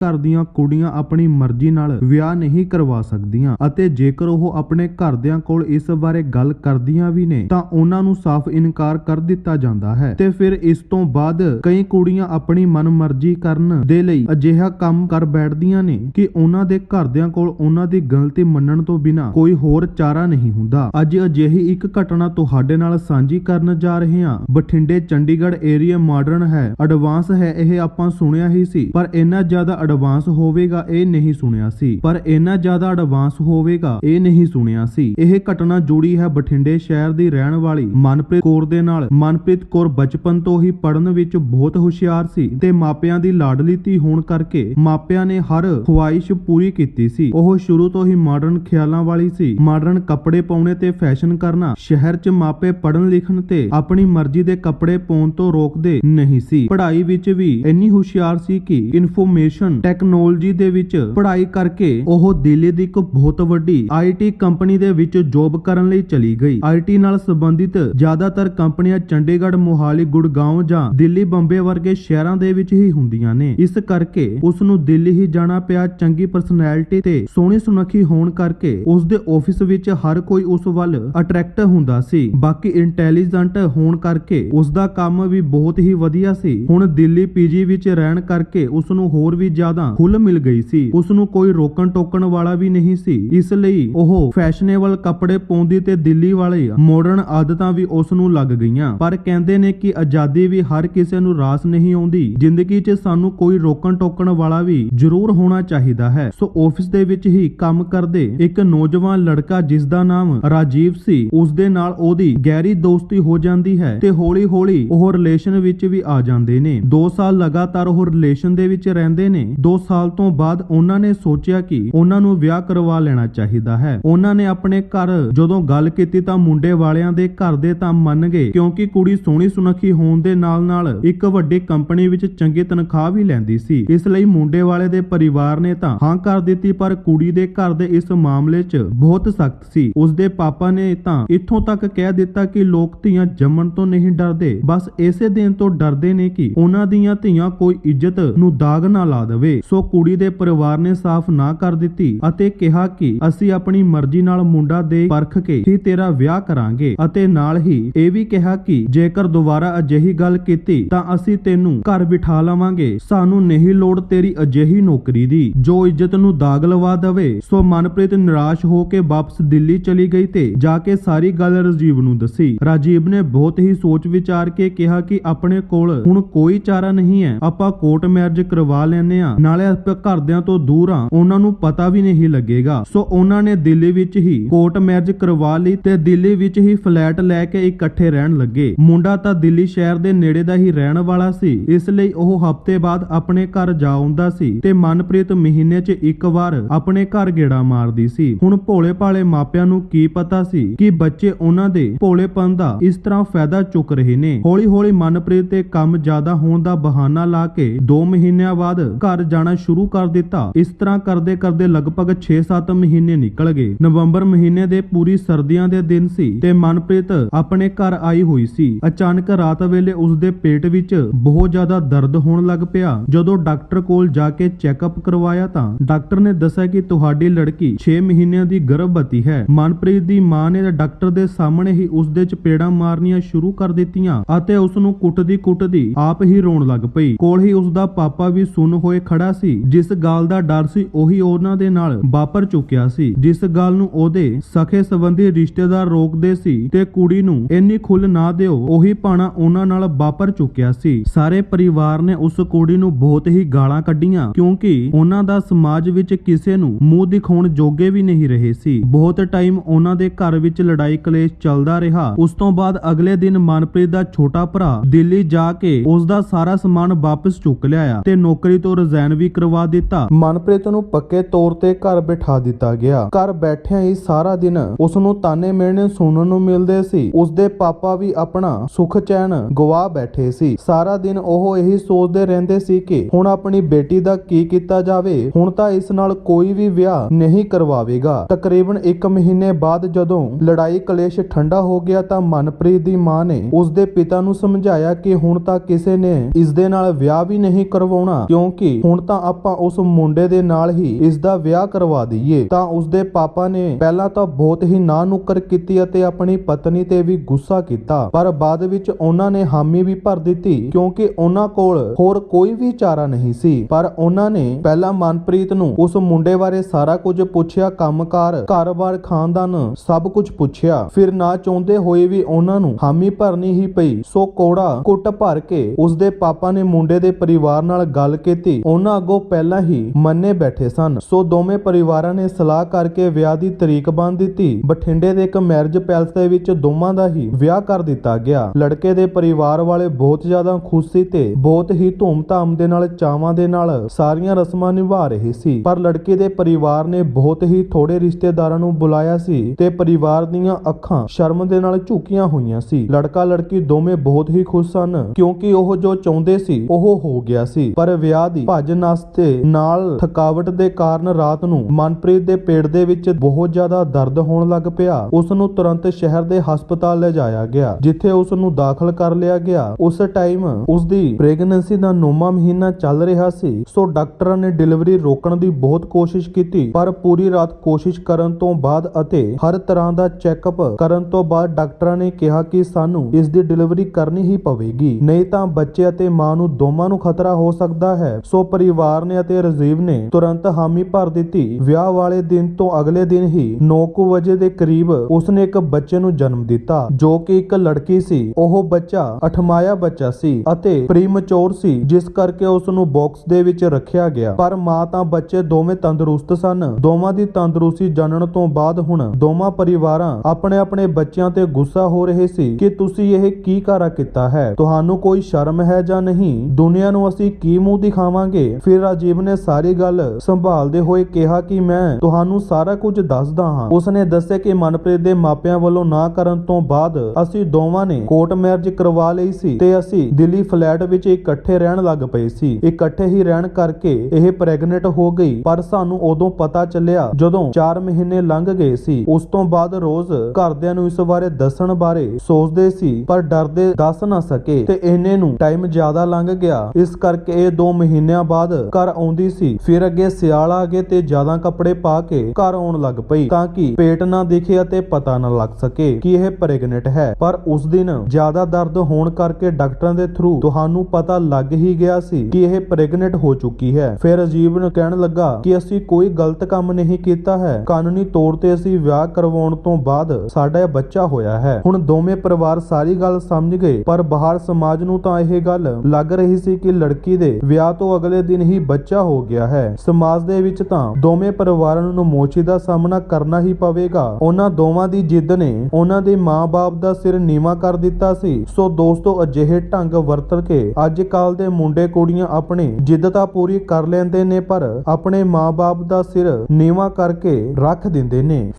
ਘਰ ਦੀਆਂ ਕੁੜੀਆਂ ਆਪਣੀ ਮਰਜ਼ੀ ਨਾਲ ਵਿਆਹ ਨਹੀਂ ਕਰਵਾ ਸਕਦੀਆਂ ਅਤੇ ਜੇਕਰ ਉਹ ਆਪਣੇ ਘਰਦਿਆਂ ਕੋਲ ਇਸ ਬਾਰੇ ਗੱਲ ਕਰਦੀਆਂ ਵੀ ਨੇ, ਤਾਂ ਉਹਨਾਂ ਨੂੰ ਸਾਫ਼ ਇਨਕਾਰ ਕਰ ਦਿੱਤਾ ਜਾਂਦਾ ਹੈ। ਤੇ ਫਿਰ ਇਸ ਤੋਂ ਬਾਅਦ ਕਈ ਕੁੜੀਆਂ ਆਪਣੀ ਮਨਮਰਜ਼ੀ ਕਰਨ ਦੇ ਲਈ ਅਜਿਹਾ ਕੰਮ ਕਰ ਬੈਠਦੀਆਂ ਨੇ ਕਿ ਉਹਨਾਂ ਦੇ ਘਰਦਿਆਂ ਕੋਲ ਉਹਨਾਂ ਦੀ ਗਲਤੀ ਮੰਨਣ ਤੋਂ ਬਿਨਾ ਕੋਈ ਹੋਰ ਚਾਰਾ ਨਹੀਂ ਹੁੰਦਾ। ਅੱਜ ਅਜਿਹੀ ਇੱਕ ਘਟਨਾ ਤੁਹਾਡੇ ਨਾਲ ਸਾਂਝੀ ਕਰਨ ਜਾ ਰਹੇ ਹਾਂ। ਬਠਿੰਡੇ ਚੰਡੀਗੜ੍ਹ ਏਰੀਆ ਮਾਡਰਨ ਹੈ ਐਡਵਾਂਸ ਹੈ, ਇਹ ਆਪਾਂ ਸੁਣਿਆ ਹੀ ਸੀ, ਪਰ ਇੰਨਾ ਜ਼ਿਆਦਾ ਐਡਵਾਂਸ ਹੋਵੇਗਾ, ਇਹ ਨਹੀਂ ਸੁਣਿਆ ਸੀ। ਪਰ ਇੰਨਾ ਜ਼ਿਆਦਾ ਐਡਵਾਂਸ ਹੋਵੇਗਾ, ਇਹ ਨਹੀਂ ਸੁਣਿਆ ਸੀ। ਇਹ ਘਟਨਾ ਜੁੜੀ ਹੈ ਬਠਿੰਡੇ ਸ਼ਹਿਰ ਦੀ ਰਹਿਣ ਵਾਲੀ ਮਨਪ੍ਰੀਤ ਕੌਰ ਦੇ ਨਾਲ। ਮਨਪ੍ਰੀਤ ਕੌਰ ਬਚਪਨ ਤੋਂ ਹੀ ਪੜ੍ਹਨ ਵਿੱਚ ਬਹੁਤ ਹੁਸ਼ਿਆਰ ਸੀ ਤੇ ਮਾਪਿਆਂ ਦੀ ਲਾਡਲੀ ਧੀ ਹੋਣ ਕਰਕੇ ਮਾਪਿਆਂ ਨੇ ਹਰ ਖੁਆਇਸ਼ ਪੂਰੀ ਕੀਤੀ ਸੀ। ਉਹ ਸ਼ੁਰੂ ਤੋਂ ਹੀ ਮਾਡਰਨ ਖਿਆਲਾਂ ਵਾਲੀ ਸੀ। ਮਾਡਰਨ ਕੱਪੜੇ ਪਾਉਣੇ ਤੇ ਫੈਸ਼ਨ ਕਰਨਾ, ਸ਼ਹਿਰ 'ਚ ਮਾਪੇ ਪੜ੍ਹਨ ਲਿਖਣ ਤੇ ਆਪਣੀ ਮਰਜ਼ੀ ਦੇ ਕੱਪੜੇ ਪਾਉਣ ਤੋਂ ਰੋਕਦੇ ਨਹੀਂ ਸੀ। ਪੜ੍ਹਾਈ ਵਿੱਚ ਵੀ ਇੰਨੀ ਹੁਸ਼ਿਆਰ ਸੀ ਕਿ ਇਨਫੋਰਮੇਸ਼ਨ ਟੈਕਨੋਲੋਜੀ ਦੇ ਵਿੱਚ ਪੜ੍ਹਾਈ ਕਰਕੇ ਉਹ ਦਿੱਲੀ ਦੀ ਇੱਕ ਬਹੁਤ ਵੱਡੀ ਆਈਟੀ ਕੰਪਨੀ ਦੇ ਵਿੱਚ ਜੌਬ ਕਰਨ ਲਈ ਚਲੀ ਗਈ। ਆਈਟੀ ਨਾਲ ਸੰਬੰਧਿਤ ਜ਼ਿਆਦਾਤਰ ਕੰਪਨੀਆਂ ਚੰਡੀਗੜ੍ਹ, ਮੋਹਾਲੀ ਗੁੜਗਾਉਂ ਜਾਂ ਦਿੱਲੀ, ਬੰਬੇ ਵਰਗੇ ਸ਼ਹਿਰਾਂ ਦੇ ਵਿੱਚ ਹੀ ਹੁੰਦੀਆਂ ਨੇ। ਇਸ ਕਰਕੇ ਉਸ ਨੂੰ ਦਿੱਲੀ ਹੀ ਜਾਣਾ ਪਿਆ। ਚੰਗੀ ਪਰਸਨੈਲਿਟੀ ਤੇ ਸੋਹਣੀ ਸੁਨੱਖੀ ਹੋਣ ਕਰਕੇ ਉਸ ਦੇ ਆਫਿਸ ਵਿੱਚ ਹਰ ਕੋਈ ਉਸ ਵੱਲ ਅਟਰੈਕਟ ਹੁੰਦਾ ਸੀ। ਬਾਕੀ ਇੰਟੈਲੀਜੈਂਟ ਹੋਣ ਕਰਕੇ ਉਸ ਦਾ ਕੰਮ ਵੀ ਬਹੁਤ ਹੀ ਵਧੀਆ ਸੀ। ਹੁਣ ਦਿੱਲੀ ਪੀਜੀ ਵਿੱਚ ਰਹਿਣ ਕਰਕੇ ਉਸ ਨੂੰ ਹੋਰ ਵੀ ਜ਼ਿਆਦਾ ਖੁੱਲ ਮਿਲ ਗਈ ਸੀ। ਉਸ ਨੂੰ ਕੋਈ ਰੋਕਣ ਟੋਕਣ ਵਾਲਾ ਵੀ ਨਹੀਂ ਸੀ। ਇਸ ਲਈ ਉਹ ਫੈਸ਼ਨੇਬਲ ਕੱਪੜੇ ਪਾਉਂਦੀ ਤੇ ਦਿੱਲੀ ਵਾਲੇ ਮਾਡਰਨ ਆਦਤਾਂ ਵੀ ਉਸ ਨੂੰ ਲੱਗ ਗਈਆਂ। ਪਰ ਕਹਿੰਦੇ ਨੇ ਕਿ ਆਜ਼ਾਦੀ ਵੀ ਹਰ ਕਿਸੇ ਨੂੰ ਰਾਸ ਨਹੀਂ ਆਉਂਦੀ। ਜ਼ਿੰਦਗੀ 'ਚ ਸਾਨੂੰ ਕੋਈ ਰੋਕਣ ਟੋਕਣ ਵਾਲਾ ਵੀ ਜ਼ਰੂਰ ਹੋਣਾ ਚਾਹੀਦਾ ਹੈ। ਸੋ ਆਫਿਸ ਦੇ ਵਿੱਚ ਹੀ ਕੰਮ ਕਰਦੇ ਇੱਕ ਨੌਜਵਾਨ ਲੜਕਾ ਜਿਸ ਦਾ ਨਾਮ ਰਾਜੀਵ ਸੀ ਉਸ ਦੇ ਨਾਲ ਉਹਦੀ ਗਹਿਰੀ ਦੋਸਤੀ ਹੋ ਜਾਂਦੀ ਹੈ ਤੇ ਹੌਲੀ-ਹੌਲੀ ਉਹ ਰਿਲੇਸ਼ਨ ਵਿੱਚ ਵੀ ਆ ਜਾਂਦੇ ਨੇ। 2 ਸਾਲ ਲਗਾਤਾਰ ਉਹ ਰਿਲੇਸ਼ਨ ਦੇ ਵਿੱਚ ਰਹਿੰਦੇ ਨੇ। 2 ਸਾਲ ਤੋਂ ਬਾਅਦ ਉਹਨਾਂ ਨੇ ਸੋਚਿਆ ਕਿ ਉਹਨਾਂ ਨੂੰ ਵਿਆਹ ਕਰਵਾ ਲੈਣਾ ਚਾਹੀਦਾ ਹੈ। ਉਹਨਾਂ ਨੇ ਆਪਣੇ ਘਰ ਜਦੋਂ ਗੱਲ ਕੀਤੀ ਤਾਂ ਮੁੰਡੇ ਵਾਲਿਆਂ ਦੇ ਘਰ ਦੇ ਤਾਂ ਮੰਨ ਗਏ, ਕਿਉਂਕਿ ਕੁੜੀ ਸੋਹਣੀ ਸੁਨੱਖੀ ਹੋਣ ਦੇ ਨਾਲ-ਨਾਲ ਇੱਕ ਵੱਡੀ ਕੰਪਨੀ ਵਿੱਚ ਚੰਗੀ ਤਨਖਾਹ ਵੀ ਲੈਂਦੀ ਸੀ। ਇਸ ਲਈ ਮੁੰਡੇ ਵਾਲੇ ਦੇ ਪਰਿਵਾਰ ਨੇ ਤਾਂ ਹਾਂ ਕਰ ਦਿੱਤੀ, ਪਰ ਕੁੜੀ ਦੇ ਘਰ ਦੇ ਇਸ ਮਾਮਲੇ 'ਚ ਬਹੁਤ ਸਖਤ ਸੀ। ਉਸ ਦੇ ਪਾਪਾ ਨੇ ਤਾਂ ਇੱਥੋਂ ਤੱਕ ਕਹਿ ਦਿੱਤਾ ਕਿ ਲੋਕ ਧੀਆਂ ਜੰਮਣ ਤੋਂ ਨਹੀਂ ਡਰਦੇ, ਬਸ ਇਸੇ ਦਿਨ ਤੋਂ ਡਰਦੇ ਨੇ ਕਿ ਉਹਨਾਂ ਦੀਆਂ ਧੀਆਂ ਕੋਈ ਇੱਜ਼ਤ ਨੂੰ ਦਾਗ ਨਾ ਲਾ ਦੇਵੇ। ਸੋ ਕੁੜੀ ਦੇ ਪਰਿਵਾਰ ਨੇ ਸਾਫ਼ ਨਾ ਕਰ ਦਿੱਤੀ ਅਤੇ ਕਿਹਾ ਕਿ ਅਸੀਂ ਆਪਣੀ ਮਰਜ਼ੀ ਨਾਲ ਮੁੰਡਾ ਦੇ ਪਰਖ ਕੇ ਹੀ ਤੇਰਾ ਵਿਆਹ ਕਰਾਂਗੇ ਅਤੇ ਨਾਲ ਹੀ ਇਹ ਵੀ ਕਿਹਾ ਕਿ ਜੇਕਰ ਦੁਬਾਰਾ ਅਜਿਹੀ ਗੱਲ ਕੀਤੀ ਤਾਂ ਅਸੀਂ ਤੈਨੂੰ ਘਰ ਬਿਠਾ ਲਵਾਂਗੇ। ਸਾਨੂੰ ਨਹੀਂ ਲੋੜ ਤੇਰੀ ਅਜਿਹੀ ਨੌਕਰੀ ਦੀ। ਜੋ ਇੱਜ਼ਤ ਨੂੰ ਦਾਗ ਲਵਾ ਦੇਵੇ, ਸੋ ਮਨਪ੍ਰੀਤ ਨਿਰਾਸ਼ ਹੋ ਕੇ ਵਾਪਸ ਦਿੱਲੀ ਚਲੀ ਗਈ ਤੇ ਜਾ ਕੇ ਸਾਰੀ ਗੱਲ ਰਾਜੀਵ ਨੂੰ ਦੱਸੀ। ਰਾਜੀਵ ਨੇ ਬਹੁਤ ਹੀ ਸੋਚ ਵਿਚਾਰ ਕੇ ਕਿਹਾ ਕਿ ਆਪਣੇ ਕੋਲ ਹੁਣ ਕੋਈ ਚਾਰਾ ਨਹੀਂ ਹੈ। ਆਪਾਂ ਕੋਰਟ ਮੈਰਿਜ ਕਰਵਾ ਲੈਨੇ ਆ ਨਾਲੇ ਆਪਾਂ ਘਰਦਿਆਂ ਤੋਂ ਦੂਰ ਆ। ਉਹਨਾਂ ਨੂੰ ਪਤਾ ਵੀ ਨਹੀਂ ਲੱਗੇਗਾ। ਸੋ ਉਹਨਾਂ ਨੇ ਦਿੱਲੀ ਵਿੱਚ ਹੀ ਕੋਰਟ ਮੈਰਿਜ ਕਰਵਾ ਲਈ ਤੇ ਦਿੱਲੀ ਵਿੱਚ ਹੀ ਫਲੈਟ ਲੈ ਕੇ ਇਕੱਠੇ ਰਹਿਣ ਲੱਗੇ। ਮੁੰਡਾ ਤਾਂ ਦਿੱਲੀ ਸ਼ਹਿਰ ਦੇ ਨੇੜੇ ਦਾ ਹੀ ਰਹਿਣ ਵਾਲਾ ਸੀ। ਇਸ ਲਈ ਉਹ ਹਫ਼ਤੇ ਬਾਅਦ ਆਪਣੇ ਘਰ ਜਾ ਆਉਂਦਾ ਸੀ ਤੇ ਮਨਪ੍ਰੀਤ ਮਹੀਨੇ 'ਚ ਇੱਕ ਵਾਰ ਆਪਣੇ ਘਰ ਗੇੜਾ ਮਾਰਦੀ ਸੀ। ਹੁਣ ਭੋਲੇ ਭਾਲੇ ਮਾਪਿਆਂ ਨੂੰ ਕੀ ਪਤਾ ਸੀ ਕਿ ਬੱਚੇ ਉਹਨਾਂ ਦੇ ਭੋਲੇਪਨ ਦਾ ਇਸ ਤਰ੍ਹਾਂ ਫਾਇਦਾ ਚੁੱਕ ਰਹੇ ਨੇ। ਹੌਲੀ ਹੌਲੀ ਮਨਪ੍ਰੀਤ ਤੇ ਕੰਮ ਜ਼ਿਆਦਾ ਹੋਣ ਦਾ ਬਹਾਨਾ ਲਾ ਕੇ 2 ਮਹੀਨਿਆਂ ਬਾਅਦ ਘਰ ਜਾਣਾ ਸ਼ੁਰੂ ਕਰ ਦਿੱਤਾ। ਇਸ ਤਰ੍ਹਾਂ ਕਰਦੇ ਕਰਦੇ ਲਗਭਗ 6-7 ਮਹੀਨੇ ਨਿਕਲ ਗਏ। ਨਵੰਬਰ ਮਹੀਨੇ ਦੇ ਪੂਰੀ ਸਰਦੀਆਂ ਦੇ ਦਿਨ ਸੀ ਤੇ ਮਨਪ੍ਰੀਤ ਆਪਣੇ ਘਰ ਆਈ ਹੋਈ ਸੀ। ਅਚਾਨਕ ਰਾਤ ਵੇਲੇ ਉਸ ਦੇ ਪੇਟ ਵਿੱਚ ਬਹੁਤ ਜ਼ਿਆਦਾ ਦਰਦ ਹੋਣ ਲੱਗ ਪਿਆ। ਜਦੋਂ ਡਾਕਟਰ ਕੋਲ ਜਾ ਕੇ ਚੈੱਕਅਪ ਕਰਵਾਇਆ ਤਾਂ ਡਾਕਟਰ ਨੇ ਦੱਸਿਆ ਕਿ ਤੁਹਾਡੀ ਲੜਕੀ 6 ਮਹੀਨਿਆਂ ਦੀ ਗਰਭਵਤੀ ਹੈ। ਮਨਪ੍ਰੀਤ ਦੀ ਮਾਂ ਨੇ ਡਾਕਟਰ ਦੇ ਸਾਹਮਣੇ ਹੀ ਉਸ ਦੇ ਚਪੇੜਾਂ ਮਾਰਨੀਆਂ ਸ਼ੁਰੂ ਕਰ ਦਿੱਤੀਆਂ ਅਤੇ ਉਸ ਨੂੰ ਕੁੱਟਦੀ ਕੁੱਟਦੀ ਆਪ ਹੀ ਰੋਣ ਲੱਗ ਪਈ। ਕੋਲ ਹੀ ਉਸ ਦਾ ਪਾਪਾ ਵੀ ਸੁਣ ਹੋਏ ਖੜਾ ਸੀ, ਜਿਸ ਗੱਲ ਦਾ ਡਰ ਸੀ, ਉਹੀ ਉਹਨਾਂ ਦੇ ਨਾਲ ਵਾਪਰ ਚੁੱਕਿਆ ਸੀ। ਜਿਸ ਗੱਲ ਨੂੰ ਉਹਦੇ ਸਖੇ ਸੰਬੰਧੀ ਰਿਸ਼ਤੇਦਾਰ ਰੋਕਦੇ ਸੀ ਤੇ ਕੁੜੀ ਨੂੰ ਇੰਨੀ ਖੁੱਲ ਨਾ ਦਿਓ, ਉਹੀ ਪਾਣਾ ਉਹਨਾਂ ਨਾਲ ਵਾਪਰ ਚੁੱਕਿਆ ਸੀ। ਸਾਰੇ ਪਰਿਵਾਰ ਨੇ ਉਸ ਕੁੜੀ ਨੂੰ ਬਹੁਤ ਹੀ ਗਾਲਾਂ ਕੱਢੀਆਂ, ਕਿਉਂਕਿ ਉਹਨਾਂ ਦਾ ਸਮਾਜ ਵਿੱਚ ਕਿਸੇ ਨੂੰ ਮੂੰਹ ਦਿਖਾਉਣ ਜੋਗੇ ਵੀ ਨਹੀਂ ਰਹੇ ਸੀ। ਬਹੁਤ ਟਾਈਮ ਉਹਨਾਂ ਦੇ ਘਰ ਵਿੱਚ ਲੜਾਈ ਕਲੇਸ਼ ਚੱਲਦਾ ਰਿਹਾ। ਉਸ ਤੋਂ ਬਾਅਦ ਅਗਲੇ ਦਿਨ ਮਨਪ੍ਰੀਤ ਦਾ ਛੋਟਾ ਭਰਾ ਦਿੱਲੀ ਜਾ ਕੇ ਉਸ ਦਾ ਸਾਰਾ ਸਮਾਨ ਵਾਪਸ ਚੁੱਕ ਲਿਆਇਆ ਤੇ ਨੌਕਰੀ ਤੋਂ ਰਿਜ਼ਾਈਨ ਵੀ ਕਰਵਾ ਦਿੱਤਾ। ਮਨਪ੍ਰੀਤ ਨੂੰ ਪੱਕੇ ਤੌਰ ਤੇ ਘਰ ਬਿਠਾ ਦਿੱਤਾ ਗਿਆ। ਘਰ ਬੈਠਿਆਂ ਹੀ ਸਾਰਾ ਦਿਨ ਉਸ ਨੂੰ ਤਾਨੇ ਮਿਹਣੇ ਸੁਣਨ ਨੂੰ ਮਿਲਦੇ ਸੀ। ਉਸ ਦੇ ਪਾਪਾ ਵੀ ਆਪਣਾ ਸੁਖ ਚੈਨ ਗਵਾ ਬੈਠੇ ਸੀ। ਸਾਰਾ ਦਿਨ ਉਹ ਇਹੀ ਸੋਚਦੇ ਰਹਿੰਦੇ ਸੀ ਕਿ ਹੁਣ ਆਪਣੀ ਬੇਟੀ ਦਾ ਕੀ ਕੀਤਾ ਜਾਵੇ। ਹੁਣ ਤਾਂ ਇਸ ਨਾਲ ਕੋਈ ਵੀ ਵਿਆਹ ਨਹੀਂ ਕਰਵਾਵੇਗਾ। ਤਕਰੀਬਨ 1 ਮਹੀਨੇ ਬਾਅਦ ਜਦੋਂ ਲੜਾਈ ਕਲੇਸ਼ ਠੰਡਾ ਹੋ ਗਿਆ ਤਾਂ ਮਨਪ੍ਰੀਤ ਦੀ ਮਾਂ ਨੇ ਉਸ ਦੇ ਪਿਤਾ ਨੂੰ ਸਮਝਾਇਆ ਕਿ ਹੁਣ ਤਾਂ ਕਿਸੇ ਨੇ ਇਸ ਦੇ ਨਾਲ ਵਿਆਹ ਵੀ ਨਹੀਂ ਕਰਵਾਉਣਾ, ਕਿਉਂਕਿ ਹੁਣ ਤਾਂ ਆਪਾਂ ਉਸ ਮੁੰਡੇ ਦੇ ਨਾਲ ਹੀ ਇਸ ਦਾ ਵਿਆਹ ਕਰਵਾ ਦਈਏ। ਤਾਂ ਉਸ ਦੇ ਪਾਪਾ ਨੇ ਪਹਿਲਾਂ ਤਾਂ ਬਹੁਤ ਹੀ ਨਾ ਨੁੱਕਰ ਕੀਤੀ ਅਤੇ ਆਪਣੀ ਪਤਨੀ ਤੇ ਵੀ ਗੁੱਸਾ ਕੀਤਾ। ਪਰ ਬਾਅਦ ਵਿੱਚ ਉਹਨਾਂ ਨੇ ਹਾਮੀ ਵੀ ਭਰ ਦਿੱਤੀ ਕਿਉਂਕਿ ਉਹਨਾਂ ਕੋਲ ਹੋਰ ਕੋਈ ਵੀ ਚਾਰਾ ਨਹੀਂ ਸੀ। ਪਰ ਉਹਨਾਂ ਨੇ ਪਹਿਲਾਂ ਮਨਪ੍ਰੀਤ ਨੂੰ ਉਸ ਮੁੰਡੇ ਬਾਰੇ ਸਾਰਾ ਕੁਝ ਪੁੱਛਿਆ, ਕੰਮਕਾਰ, ਘਰ-ਬਾਰ, ਖਾਨਦਾਨ ਸਭ ਕੁਝ ਪੁੱਛਿਆ। ਫਿਰ ਨਾ ਚਾਹੁੰਦੇ ਹੋਏ ਵੀ ਉਹਨਾਂ ਨੂੰ ਹਾਮੀ ਭਰਨੀ ਹੀ ਪਈ। ਸੋ ਕੋੜਾ ਕੁੱਟ ਭਰ ਕੇ ਉਸ ਦੇ ਪਾਪਾ ਨੇ ਮੁੰਡੇ ਦੇ ਪਰਿਵਾਰ ਨਾਲ ਗੱਲ ਕੀਤੀ। ਉਹਨਾਂ ਅੱਗੋਂ ਪਹਿਲਾਂ ਹੀ ਮੰਨੇ ਬੈਠੇ ਸਨ। ਸੋ ਦੋਵੇਂ ਪਰਿਵਾਰਾਂ ਨੇ ਸਲਾਹ ਕਰਕੇ ਵਿਆਹ ਦੀ ਤਰੀਕ ਬੰਨ ਦਿੱਤੀ। ਬਠਿੰਡੇ ਦੇ ਇੱਕ ਮੈਰਿਜ ਪੈਲਸ ਦੇ ਵਿੱਚ ਦੋਵਾਂ ਦਾ ਹੀ ਵਿਆਹ ਕਰ ਦਿੱਤਾ ਗਿਆ। ਲੜਕੇ ਦੇ ਪਰਿਵਾਰ ਵਾਲੇ ਬਹੁਤ ਜ਼ਿਆਦਾ ਖੁਸ਼ ਸੀ ਤੇ ਬਹੁਤ ਹੀ ਧੂਮ-ਧਾਮ ਦੇ ਨਾਲ ਚਾਵਾਂ ਦੇ ਨਾਲ ਸਾਰੀਆਂ ਰਸਮਾਂ ਨਿਭਾ ਰਹੇ ਸੀ। ਪਰ ਲੜਕੀ ਦੇ ਪਰਿਵਾਰ ਨੇ ਬਹੁਤ ਹੀ ਥੋੜੇ ਰਿਸ਼ਤੇਦਾਰਾਂ ਨੂੰ ਬੁਲਾਇਆ ਸੀ ਤੇ ਪਰਿਵਾਰ ਦੀਆਂ ਅੱਖਾਂ ਸ਼ਰਮ ਦੇ ਨਾਲ ਝੁਕੀਆਂ ਹੋਈਆਂ ਸੀ। ਲੜਕਾ ਲੜਕੀ ਦੋਵੇਂ ਬਹੁਤ ਹੀ ਖੁਸ਼ ਸਨ ਕਿਉਂਕਿ ਉਹ ਜੋ ਚਾਹੁੰਦੇ ਸੀ ਉਹ ਹੋ ਗਿਆ ਸੀ। ਪਰ ਵਿਆਹ ਦੀ ਭੱਜ ਨਸ ਨਾਲ ਥਕਾਵਟ ਦੇ ਕਾਰਨ ਰਾਤ ਨੂੰ ਮਨਪ੍ਰੀਤ ਦੇ ਪੇਟ ਦੇ ਵਿੱਚ ਬਹੁਤ ਜ਼ਿਆਦਾ ਦਰਦ ਹੋਣ ਲੱਗ ਪਿਆ। ਉਸ ਨੂੰ ਤੁਰੰਤ ਸ਼ਹਿਰ ਦੇ ਹਸਪਤਾਲ ਲਿਜਾਇਆ ਗਿਆ, ਜਿੱਥੇ ਉਸ ਨੂੰ ਦਾਖਲ ਕਰ ਲਿਆ ਗਿਆ। ਉਸ ਟਾਈਮ ਉਸ ਦੀ ਪ੍ਰੈਗਨੈਂਸੀ ਦਾ ਨੌਵਾਂ ਮਹੀਨਾ ਚੱਲ ਰਿਹਾ ਸੀ, ਸੋ ਡਾਕਟਰਾਂ ਨੇ ਡਿਲੀਵਰੀ ਰੋਕਣ ਦੀ ਬਹੁਤ ਕੋਸ਼ਿਸ਼ ਕੀਤੀ, ਪਰ ਪੂਰੀ ਰਾਤ ਕੋਸ਼ਿਸ਼ ਕਰਨ ਤੋਂ ਬਾਅਦ ਅਤੇ ਹਰ ਤਰ੍ਹਾਂ ਦਾ ਚੈੱਕਅਪ ਕਰਨ ਤੋਂ ਬਾਅਦ ਡਾਕਟਰਾਂ ਨੇ ਕਿਹਾ ਕਿ ਸਾਨੂੰ ਇਸ ਦੀ ਡਿਲੀਵਰੀ ਕਰਨੀ ਹੀ ਪਵੇਗੀ, ਨਹੀਂ ਤਾਂ ਬੱਚੇ ਅਤੇ ਮਾਂ ਨੂੰ ਦੋਵਾਂ ਨੂੰ ਖਤਰਾ ਹੋ ਸਕਦਾ ਹੈ। ਸੋ ਪਰਿਵਾਰ ਨੇ ਅਤੇ ਰਜੀਵ ਨੇ ਤੁਰੰਤ ਹਾਮੀ ਭਰ ਦਿੱਤੀ। ਵਿਆਹ ਵਾਲੇ ਦਿਨ ਤੋਂ ਅਗਲੇ ਦਿਨ ਹੀ 9:00 ਵਜੇ ਦੇ ਕਰੀਬ ਉਸਨੇ ਇੱਕ ਬੱਚੇ ਨੂੰ ਜਨਮ ਦਿੱਤਾ, ਜੋ ਕਿ ਇੱਕ ਲੜਕੀ ਸੀ। ਉਹ ਬੱਚਾ ਅਠਮਾਇਆ ਬੱਚਾ ਸੀ ਅਤੇ ਪ੍ਰੀਮਚੋਰ ਸੀ, ਜਿਸ ਕਰਕੇ ਉਸ ਨੂੰ ਬਾਕਸ ਦੇ ਵਿੱਚ ਰੱਖਿਆ ਗਿਆ। ਪਰ ਮਾਂ ਤਾਂ ਬੱਚੇ ਦੋਵੇਂ ਤੰਦਰੁਸਤ ਸਨ। ਦੋਵਾਂ ਦੀ ਤੰਦਰੁਸਤੀ ਜਾਣਨ ਤੋਂ ਬਾਅਦ ਹੁਣ ਦੋਵਾਂ ਪਰਿਵਾਰਾਂ ਆਪਣੇ ਆਪਣੇ ਬੱਚਿਆਂ ਤੇ ਗੁੱਸਾ ਹੋ ਰਹੇ ਸੀ ਕਿ ਤੁਸੀਂ ਇਹ ਕੀ ਕਾਰਾ ਕੀਤਾ ਹੈ? ਤੁਹਾਨੂੰ ਕੋਈ ਸ਼ਰਮ ਹੈ ਜਾਂ ਨਹੀਂ? ਦੁਨੀਆ ਨੂੰ ਅਸੀਂ ਕੀ ਮੂੰਹ ਦਿਖਾਵਾਂਗੇ? ਫਿਰ ਰਾਜੀਵ ਨੇ ਸਾਰੀ ਗੱਲ ਸੰਭਾਲਦੇ ਹੋਏ ਕਿਹਾ ਕਿ ਮੈਂ ਤੁਹਾਨੂੰ ਸਾਰਾ ਕੁਝ ਦੱਸਦਾ ਹਾਂ। ਉਸਨੇ ਦੱਸਿਆ ਕਿ ਮਨਪ੍ਰੀਤ ਦੇ ਮਾਪਿਆਂ ਵੱਲੋਂ ਨਾ ਕਰਨ ਤੋਂ ਬਾਅਦ ਅਸੀਂ ਦੋਵਾਂ ਨੇ ਕੋਰਟ ਮੈਰਿਜ ਕਰਵਾ ਲਈ ਸੀ ਤੇ ਅਸੀਂ ਦਿੱਲੀ ਫਲੈਟ ਵਿੱਚ ਇਕੱਠੇ ਰਹਿਣ ਲੱਗ ਪਏ ਸੀ। ਇਕੱਠੇ ਹੀ ਰਹਿਣ ਕਰਕੇ ਇਹ ਪ੍ਰੈਗਨੈਂਟ ਹੋ ਗਈ, ਪਰ ਸਾਨੂੰ ਉਦੋਂ ਪਤਾ ਚੱਲਿਆ ਜਦੋਂ 4 ਮਹੀਨੇ ਲੰਘ ਗਏ ਸੀ। ਉਸ ਤੋਂ ਬਾਅਦ ਰੋਜ਼ ਘਰਦਿਆਂ ਨੂੰ ਇਸ ਬਾਰੇ ਦੱਸਣ ਬਾਰੇ ਸੋਚਦੇ ਸੀ, ਪਰ ਡਰਦੇ ਦੱਸ ਨਾ ਸਕੇ ਤੇ ਇਹਨੇ ਨੂੰ ਟਾਈਮ ਜ਼ਿਆਦਾ ਲੰਘ ਗਿਆ। ਇਸ ਕਰਕੇ ਇਹ 2 ਮਹੀਨਿਆਂ ਬਾਅਦ ਘਰ ਆਉਂਦੀ ਸੀ, ਫਿਰ ਅੱਗੇ ਸਿਆਲ ਆ ਗਏ ਤੇ ਜ਼ਿਆਦਾ ਕੱਪੜੇ ਪਾ ਕੇ ਘਰ ਆਉਣ ਲੱਗ ਪਈ ਤਾਂ ਕਿ ਪੇਟ ਨਾ ਦਿਖੇ ਅਤੇ ਪਤਾ ਨਾ ਲੱਗ ਸਕੇ ਕਿ ਇਹ ਪ੍ਰੈਗਨੈਂਟ ਹੈ। ਪਰ ਉਸ ਦਿਨ ਜ਼ਿਆਦਾ ਦਰਦ ਹੋਣ ਕਰਕੇ ਡਾਕਟਰਾਂ ਦੇ ਥਰੂ ਤੁਹਾਨੂੰ ਪਤਾ ਲੱਗ ਹੀ ਗਿਆ ਸੀ ਕਿ ਇਹ ਪ੍ਰੈਗਨੈਂਟ ਹੋ ਚੁੱਕੀ ਹੈ। ਫਿਰ ਅਜੀਬ ਨੂੰ ਕਹਿਣ ਲੱਗਾ ਕਿ ਅਸੀਂ ਕੋਈ ਗਲਤ ਕੰਮ ਨਹੀਂ ਕੀਤਾ ਹੈ। ਕਾਨੂੰਨੀ ਤੌਰ ਤੇ ਅਸੀਂ ਵਿਆਹ ਕਰਵਾਉਣ ਤੋਂ ਬਾਅਦ ਸਾਡਾ ਬੱਚਾ ਹੋਇਆ ਹੈ। ਹੁਣ ਦੋਵੇਂ ਪਰਿਵਾਰ ਸਾਰੀ ਗੱਲ ਸਮਝ ਗਏ, ਪਰ ਬਾਹਰ ਸਮਾਜ ਨੂੰ ਤਾਂ ਇਹ ਗੱਲ ਲੱਗ ਰਹੀ ਸੀ ਕਿ ਲੜਕੀ ਦੇ ਵਿਆਹ ਤੋਂ ਅਗਲੇ ਦਿਨ ਹੀ ਬੱਚਾ ਹੋ ਗਿਆ ਹੈ। ਸਮਾਜ ਦੇ ਵਿੱਚ ਤਾਂ ਦੋਵੇਂ ਪਰਿਵਾਰਾਂ ਨੂੰ ਨਮੋਚੀ ਦਾ ਸਾਹਮਣਾ ਕਰਨਾ ਹੀ ਪਵੇਗਾ। ਉਹਨਾਂ ਦੋਵਾਂ ਦੀ ਜਿੱਦ ਨੇ ਉਹਨਾਂ ਦੇ ਮਾਪੇ ਦਾ ਸਿਰ ਨੀਵਾ ਕਰ ਦਿੱਤਾ ਸੀ। ਸੋ ਦੋਸਤੋ, ਅਜਿਹੇ ਢੰਗ ਵਰਤ ਕੇ ਅੱਜ ਕੱਲ ਦੇ ਮੁੰਡੇ ਕੁੜੀਆਂ ਆਪਣੀ ਜਿੱਦ ਤਾਂ ਪੂਰੀ ਕਰ ਲੈਂਦੇ ਨੇ, ਪਰ ਆਪਣੇ ਮਾਪੇ ਦਾ ਸਿਰ ਨੀਵਾ ਕਰਕੇ ਰੱਖ ਦਿੰਦੇ ਨੇ।